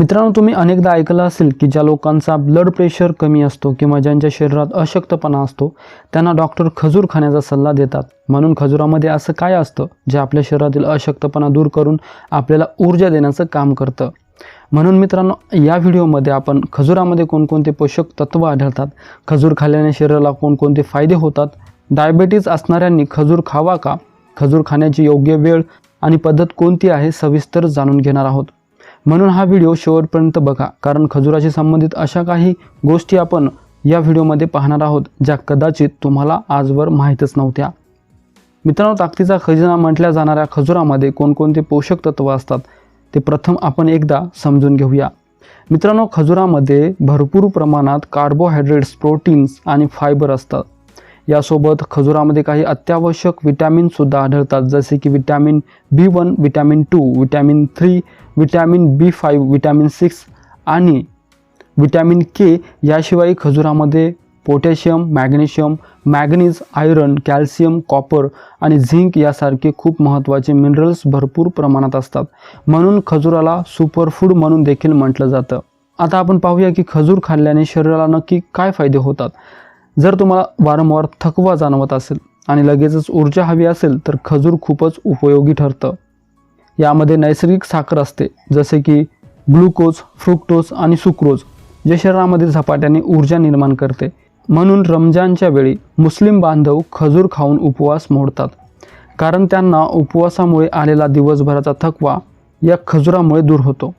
मित्रांनो तुम्ही अनेकदा ऐकलं असेल की ज्या लोकांचा ब्लड प्रेशर कमी असतो किंवा ज्यांच्या शरीरात अशक्तपणा असतो त्यांना डॉक्टर खजूर खाण्याचा सल्ला देतात. म्हणून खजुरामध्ये असं काय असतं? जे आपल्या शरीरातील अशक्तपणा दूर करून आपल्याला ऊर्जा देण्याचं काम करतं. म्हणून मित्रांनो या व्हिडिओमध्ये आपण खजुरामध्ये कोणकोणते पोषक तत्व आढळतात? खजूर खाल्ल्याने शरीराला कोणकोणते फायदे होतात? डायबेटीज असणाऱ्यांनी खजूर खावा का? खजूर खाण्याची योग्य वेळ आणि पद्धत कोणती आहे? सविस्तर जाणून घेणार आहोत. म्हणून हा व्हिडिओ शेवटपर्यंत बघा. कारण खजुराशी संबंधित अशा काही गोष्टी आपण या व्हिडिओमध्ये पाहणार आहोत ज्या कदाचित तुम्हाला आजवर माहीतच नव्हत्या. मित्रांनो ताकदीचा खजिना म्हटल्या जाणाऱ्या खजुरामध्ये कोणकोणते पोषक तत्व असतात ते प्रथम आपण एकदा समजून घेऊया. मित्रांनो खजुरामध्ये भरपूर प्रमाणात कार्बोहायड्रेट्स प्रोटीन्स आणि फायबर असतात. यासोबत खजुरामध्ये काही अत्यावश्यक विटॅमिनसुद्धा आढळतात जसे की vitamin B one vitamin two vitamin three vitamin B five vitamin six आणि विटॅमिन के याशिवाय खजुरामध्ये potassium magnesium manganese iron calcium copper आणि झिंक यासारखे खूप महत्त्वाचे मिनरल्स भरपूर प्रमाणात असतात. म्हणून खजुराला सुपरफूड म्हणून देखील म्हटलं जातं. आता आपण पाहूया की खजूर खाल्ल्याने शरीराला नक्की काय फायदे होतात. जर तुम्हाला वारंवार थकवा जाणवत असेल आणि लगेचच ऊर्जा हवी असेल तर खजूर खूपच उपयोगी ठरतं. यामध्ये नैसर्गिक साखर असते जसे की ग्लुकोज फ्रुक्टोज आणि सुक्रोज जे शरीरामध्ये झपाट्याने ऊर्जा निर्माण करते. म्हणून रमजानच्या वेळी मुस्लिम बांधव खजूर खाऊन उपवास मोडतात. कारण त्यांना उपवासामुळे आलेला दिवसभराचा थकवा या खजुरामुळे दूर होतो.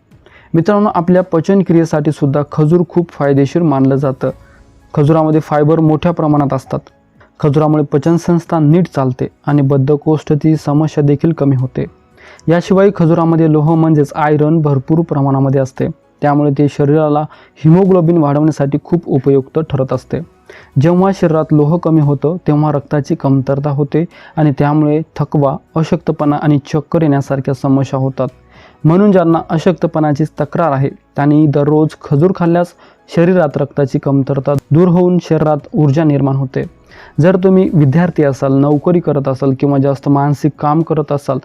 मित्रांनो आपल्या पचनक्रियेसाठी सुद्धा खजूर खूप फायदेशीर मानलं जातं. खजुरामध्ये फायबर मोठ्या प्रमाणात असतात. खजुरामुळे पचनसंस्था नीट चालते आणि बद्धकोष्ठची समस्या देखील कमी होते. याशिवाय खजुरामध्ये लोह म्हणजेच आयरन भरपूर प्रमाणामध्ये असते. त्यामुळे ते शरीराला हिमोग्लोबिन वाढवण्यासाठी खूप उपयुक्त ठरत असते. जेव्हा शरीरात लोह कमी होतं तेव्हा रक्ताची कमतरता होते आणि त्यामुळे थकवा अशक्तपणा आणि चक्कर येण्यासारख्या समस्या होतात. म्हणून ज्यांना अशक्तपणाची तक्रार आहे त्यांनी दररोज खजूर खाल्ल्यास शरीरात रक्ताची कमतरता दूर होऊन शरीरात ऊर्जा निर्माण होते. जर तुम्ही विद्यार्थी असाल नोकरी करत असाल किंवा जास्त मानसिक काम करत असाल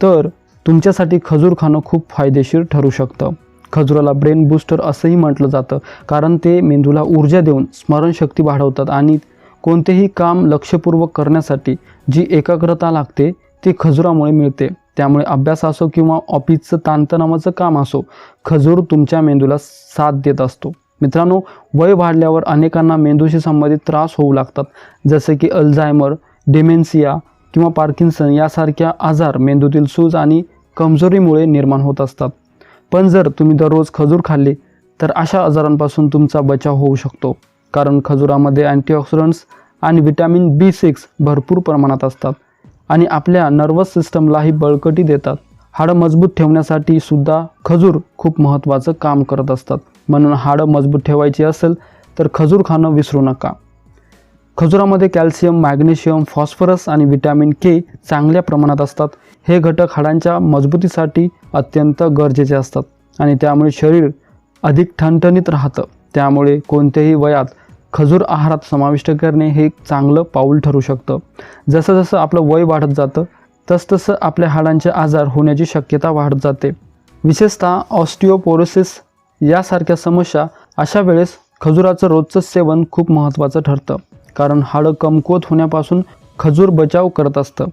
तर तुमच्यासाठी खजूर खाणं खूप फायदेशीर ठरू शकतं. खजुराला ब्रेन बूस्टर असंही म्हटलं जातं कारण ते मेंदूला ऊर्जा देऊन स्मरणशक्ती वाढवतात आणि कोणतेही काम लक्षपूर्वक करण्यासाठी जी एकाग्रता लागते ती खजुरामुळे मिळते. त्यामुळे अभ्यास असो किंवा ऑफिसचं ताणतणावाचं काम असो खजूर तुमच्या मेंदूला साथ देत असतो. मित्रांनो वय वाढल्यावर अनेकांना मेंदूशी संबंधित त्रास होऊ लागतात. जसे की अल्झायमर डेमेन्सिया किंवा पार्किन्सन यासारख्या आजार मेंदूतील सूज आणि कमजोरीमुळे निर्माण होत असतात. पण जर तुम्ही दररोज खजूर खाल्ली तर अशा आजारांपासून तुमचा बचाव होऊ शकतो. कारण खजुरामध्ये अँटीऑक्सिडंट्स आणि विटॅमिन बी सिक्स भरपूर प्रमाणात असतात. आणि आपल्या नर्वस सिस्टमलाही बळकटी देतात. हाडं मजबूत ठेवण्यासाठी सुद्धा खजूर खूप महत्त्वाचं काम करत असतात. म्हणून हाडं मजबूत ठेवायची असेल तर खजूर खाणं विसरू नका. खजुरामध्ये कॅल्शियम मॅग्नेशियम फॉस्फरस आणि विटॅमिन के चांगल्या प्रमाणात असतात. हे घटक हाडांच्या मजबूतीसाठी अत्यंत गरजेचे असतात आणि त्यामुळे शरीर अधिक ठणठणीत राहतं. त्यामुळे कोणत्याही वयात खजूर आहारात समाविष्ट करणे हे एक चांगलं पाऊल ठरू शकतं. जसं जसं आपलं वय वाढत जातं तसतसं आपल्या हाडांचे आजार होण्याची शक्यता वाढत जाते. विशेषतः ऑस्टिओपोरोसिस यासारख्या समस्या अशा वेळेस खजुराचं रोजचं सेवन खूप महत्त्वाचं ठरतं. कारण हाडं कमकुवत होण्यापासून खजूर बचाव करत असतं.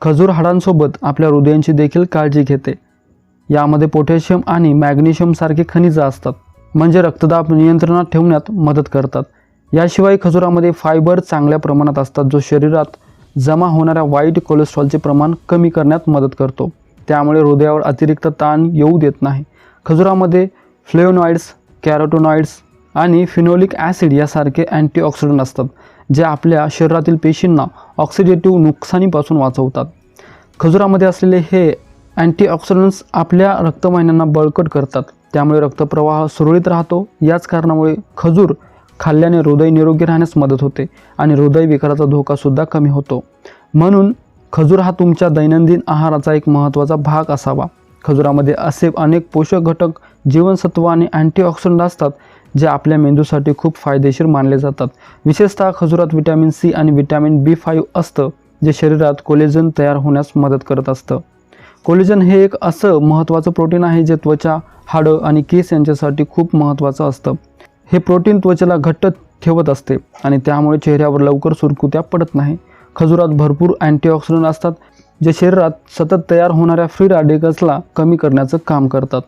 खजूर हाडांसोबत आपल्या हृदयांची देखील काळजी घेते. यामध्ये पोटॅशियम आणि मॅग्नेशियमसारखे खनिजं असतात म्हणजे रक्तदाब नियंत्रणात ठेवण्यात मदत करतात. याशिवाय खजुरामध्ये फायबर चांगल्या प्रमाणात असतात जो शरीरात जमा होणाऱ्या वाईट कोलेस्ट्रॉलचे प्रमाण कमी करण्यात मदत करतो. त्यामुळे हृदयावर अतिरिक्त ताण येऊ देत नाही. खजुरामध्ये फ्लेवनॉइड्स कॅरोटोनॉइड्स आणि फिनोलिक ॲसिड यासारखे अँटीऑक्सिडंट असतात जे आपल्या शरीरातील पेशींना ऑक्सिडेटिव्ह नुकसानीपासून वाचवतात. खजुरामध्ये असलेले हे अँटीऑक्सिडंट्स आपल्या रक्तवाहिन्यांना बळकट करतात. त्यामुळे रक्तप्रवाह सुरळीत राहतो. याच कारणामुळे खजूर खाल्ल्याने हृदय निरोगी राहण्यास मदत होते आणि हृदयविकाराचा धोकासुद्धा कमी होतो. म्हणून खजूर हा तुमच्या दैनंदिन आहाराचा एक महत्त्वाचा भाग असावा. खजुरामध्ये असे अनेक पोषक घटक जीवनसत्व आणि अँटीऑक्सिडंट असतात जे आपल्या मेंदूसाठी खूप फायदेशीर मानले जातात. विशेषतः खजुरात विटॅमिन सी आणि विटॅमिन बी फाईव्ह असतं जे शरीरात कोलेजन तयार होण्यास मदत करत असतं. कोलेजन हे एक असं महत्त्वाचं प्रोटीन आहे जे त्वचा हाडं आणि केस यांच्यासाठी खूप महत्त्वाचं असतं. हे प्रोटीन त्वचेला घट्ट ठेवत असते आणि त्यामुळे चेहऱ्यावर लवकर सुरकुत्या पडत नाही. खजुरात भरपूर अँटीऑक्सिडंट असतात जे शरीरात सतत तयार होणाऱ्या फ्री रॅडिकल्सला कमी करण्याचं काम करतात.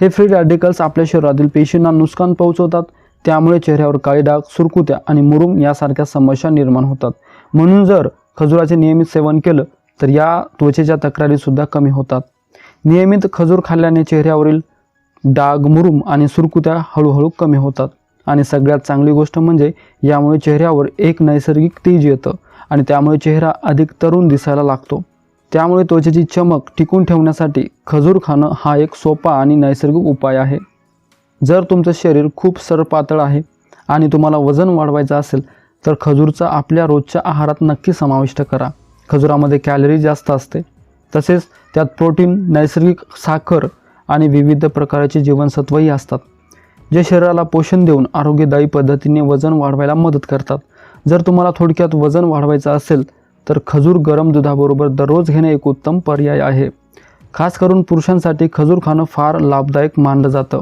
हे फ्री रॅडिकल्स आपल्या शरीरातील पेशींना नुकसान पोहोचवतात त्यामुळे चेहऱ्यावर काळी डाग सुरकुत्या आणि मुरुम यासारख्या समस्या निर्माण होतात. म्हणून जर खजुराचे नियमित सेवन केलं तर या त्वचेच्या तक्रारीसुद्धा कमी होतात. नियमित खजूर खाल्ल्याने चेहऱ्यावरील डाग मुरुम आणि सुरकुत्या हळूहळू कमी होतात. आणि सगळ्यात चांगली गोष्ट म्हणजे यामुळे चेहऱ्यावर एक नैसर्गिक तेज येतं आणि त्यामुळे चेहरा अधिक तरुण दिसायला लागतो. त्यामुळे त्वचेची चमक टिकून ठेवण्यासाठी खजूर खाणं हा एक सोपा आणि नैसर्गिक उपाय आहे. जर तुमचं शरीर खूप सरपातळ आहे आणि तुम्हाला वजन वाढवायचं असेल तर खजूरचा आपल्या रोजच्या आहारात नक्की समाविष्ट करा. खजुरामध्ये कॅलरी जास्त असते. तसेच त्यात प्रोटीन नैसर्गिक साखर आणि विविध प्रकारचे जीवनसत्वही असतात. जे शरीराला पोषण देऊन आरोग्यदायी पद्धतीने वजन वाढवायला मदत करतात. जर तुम्हाला थोडक्यात वजन वाढवायचं असेल तर खजूर गरम दुधाबरोबर दररोज घेणे एक उत्तम पर्याय आहे. खास करून पुरुषांसाठी खजूर खाणं फार लाभदायक मानलं जातं.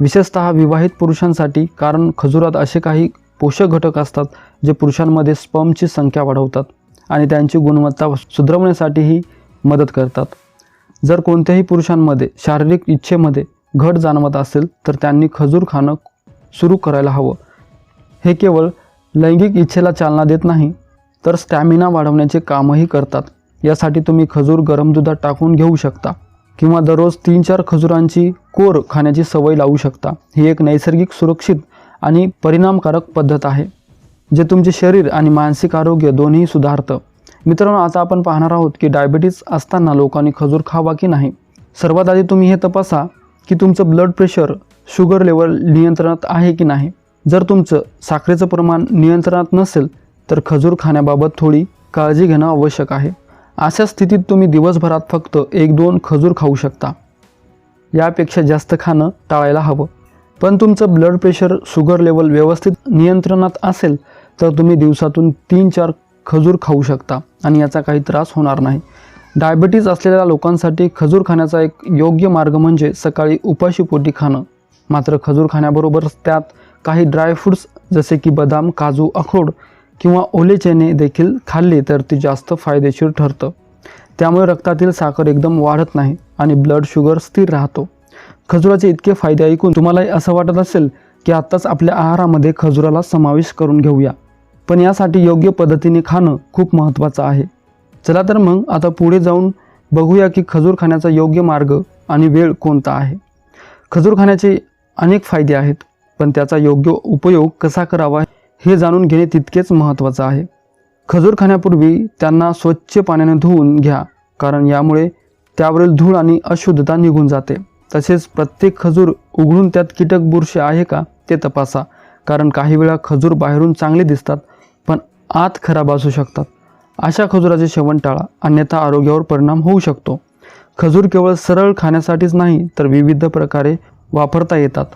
विशेषतः विवाहित पुरुषांसाठी कारण खजुरात असे काही पोषक घटक असतात जे पुरुषांमध्ये स्पमची संख्या वाढवतात आणि त्यांची गुणवत्ता सुधारवण्यासाठीही मदत करतात. जर कोणत्याही पुरुषांमध्ये शारीरिक इच्छेमध्ये घट जाणवत असेल तर त्यांनी खजूर खाणं सुरू करायला हवं. हे केवळ लैंगिक इच्छेला चालना देत नाही तर स्टॅमिना वाढवण्याचे कामही करतात. यासाठी तुम्ही खजूर गरम दुधात टाकून घेऊ शकता किंवा दररोज तीन चार खजुरांची कोर खाण्याची सवय लावू शकता. ही एक नैसर्गिक सुरक्षित आणि परिणामकारक पद्धत आहे जे तुमचे शरीर आणि मानसिक आरोग्य दोन्ही सुधारतं. मित्रांनो आता आपण पाहणार आहोत की डायबिटीज असताना लोकांनी खजूर खावा की नाही. सर्वात आधी तुम्ही हे तपासा की तुमचं ब्लड प्रेशर शुगर लेवल नियंत्रणात आहे की नाही? जर तुमचं साखरेचं प्रमाण नियंत्रणात नसेल तर खजूर खाण्याबाबत थोडी काळजी घेणं आवश्यक आहे. अशा स्थितीत तुम्ही दिवसभरात फक्त एक दोन खजूर खाऊ शकता. यापेक्षा जास्त खाणं टाळायला हवं. पण तुमचं ब्लड प्रेशर शुगर लेवल व्यवस्थित नियंत्रणात असेल तर तुम्ही दिवसातून तीन चार खजूर खाऊ शकता आणि याचा काही त्रास होणार नाही. डायबिटीज असलेल्या लोकांसाठी खजूर खाण्याचा एक योग्य मार्ग म्हणजे सकाळी उपाशीपोटी खाणं. मात्र खजूर खाण्याबरोबरच त्यात काही ड्रायफ्रूट्स जसे की बदाम काजू अखरोड किंवा ओले चणे देखील खाल्ले तर ते जास्त फायदेशीर ठरतं. त्यामुळे रक्तातील साखर एकदम वाढत नाही आणि ब्लड शुगर स्थिर राहतो. खजुराचे इतके फायदे ऐकून तुम्हालाही असं वाटत असेल की आत्ताच आपल्या आहारामध्ये खजुराला समावेश करून घेऊया. पण यासाठी योग्य पद्धतीने खाणं खूप महत्त्वाचं आहे. चला तर मग आता पुढे जाऊन बघूया की खजूर खाण्याचा योग्य मार्ग आणि वेळ कोणता आहे. खजूर खाण्याचे अनेक फायदे आहेत पण त्याचा योग्य उपयोग कसा करावा हे जाणून घेणे तितकेच महत्त्वाचं आहे. खजूर खाण्यापूर्वी त्यांना स्वच्छ पाण्याने धुवून घ्या कारण यामुळे त्यावरील धूळ आणि अशुद्धता निघून जाते. तसेच प्रत्येक खजूर उघडून त्यात कीटक बुरशी आहे का ते तपासा कारण काही वेळा खजूर बाहेरून चांगले दिसतात पण आत खराब असू शकतात. अशा खजुराचे सेवन टाळा. अन्यथा आरोग्यावर परिणाम होऊ शकतो. खजूर केवळ सरळ खाण्यासाठीच नाही तर विविध प्रकारे वापरता येतात.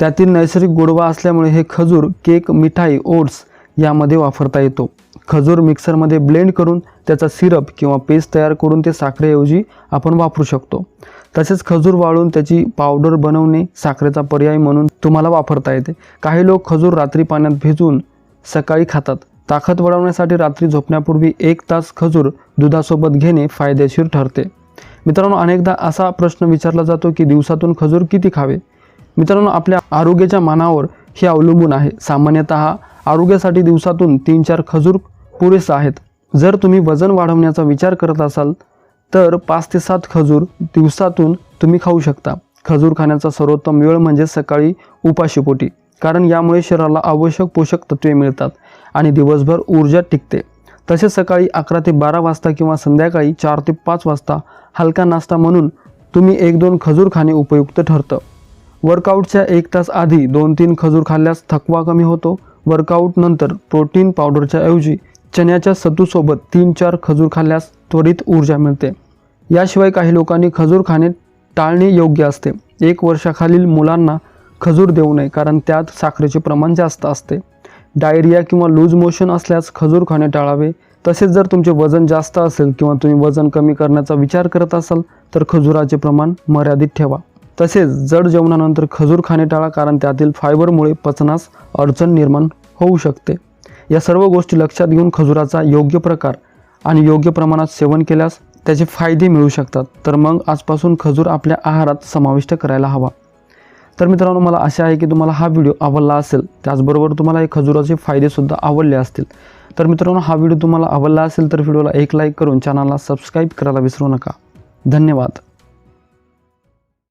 त्यातील नैसर्गिक गोडवा असल्यामुळे हे खजूर केक मिठाई ओट्स यामध्ये वापरता येतो. खजूर मिक्सरमध्ये ब्लेंड करून त्याचा सिरप किंवा पेस्ट तयार करून ते साखरेऐवजी आपण वापरू शकतो. तसेच खजूर वाळून त्याची पावडर बनवणे साखरेचा पर्याय म्हणून तुम्हाला वापरता येते. काही लोक खजूर रात्री पाण्यात भिजवून सकाळी खातात. ताकद वाढवण्यासाठी रात्री झोपण्यापूर्वी एक तास खजूर दुधासोबत घेणे फायदेशीर ठरते. मित्रांनो अनेकदा असा प्रश्न विचारला जातो की दिवसातून खजूर किती खावे? मित्रांनो आपल्या आरोग्याच्या मानावर हे अवलंबून आहे. सामान्यतः आरोग्यासाठी दिवसातून तीन चार खजूर पुरेसं आहेत. जर तुम्ही वजन वाढवण्याचा विचार करत असाल तर पाच ते सात खजूर दिवसातून तुम्ही खाऊ शकता. खजूर खाण्याचा सर्वोत्तम वेळ म्हणजे सकाळी उपाशीपोटी कारण यामुळे शरीराला आवश्यक पोषक तत्वे मिळतात. आणि दिवसभर ऊर्जा टिकते. तसेच सकाळी अकरा ते बारा वाजता किंवा संध्याकाळी चार ते पाच वाजता हलका नाश्ता म्हणून तुम्ही एक दोन खजूर खाणे उपयुक्त ठरतं. वर्कआउटच्या एक तास आधी दोन तीन खजूर खाल्ल्यास थकवा कमी होतो. वर्कआउट नंतर प्रोटीन पावडरच्या ऐवजी चण्याच्या सतूसोबत तीन चार खजूर खाल्ल्यास त्वरित ऊर्जा मिळते. याशिवाय काही लोकांनी खजूर खाणे टाळणे योग्य असते. एक वर्षाखालील मुलांना खजूर देऊ नये कारण त्यात साखरेचे प्रमाण जास्त असते. डायरिया किंवा लूज मोशन असल्यास खजूर खाणे टाळावे. तसेच जर तुमचे वजन जास्त असेल किंवा तुम्ही वजन कमी करण्याचा विचार करत असाल तर खजुराचे प्रमाण मर्यादित ठेवा. तसेच जड जेवणानंतर खजूर खाणे टाळा कारण त्यातील फायबरमुळे पचनास अडचण निर्माण होऊ शकते. या सर्व गोष्टी लक्षात घेऊन खजुराचा योग्य प्रकार आणि योग्य प्रमाणात सेवन केल्यास त्याचे फायदे मिळू शकतात. तर मग आजपासून खजूर आपल्या आहारात समाविष्ट करायला हवा. तर मित्रांनो मला आशा आहे की तुम्हाला हा व्हिडिओ आवडला असेल. त्याचबरोबर तुम्हाला हे खजुराचे फायदेसुद्धा आवडले असतील. तर मित्रांनो हा व्हिडिओ तुम्हाला आवडला असेल तर व्हिडिओला एक लाईक करून चॅनलला सबस्क्राईब करायला विसरू नका. धन्यवाद.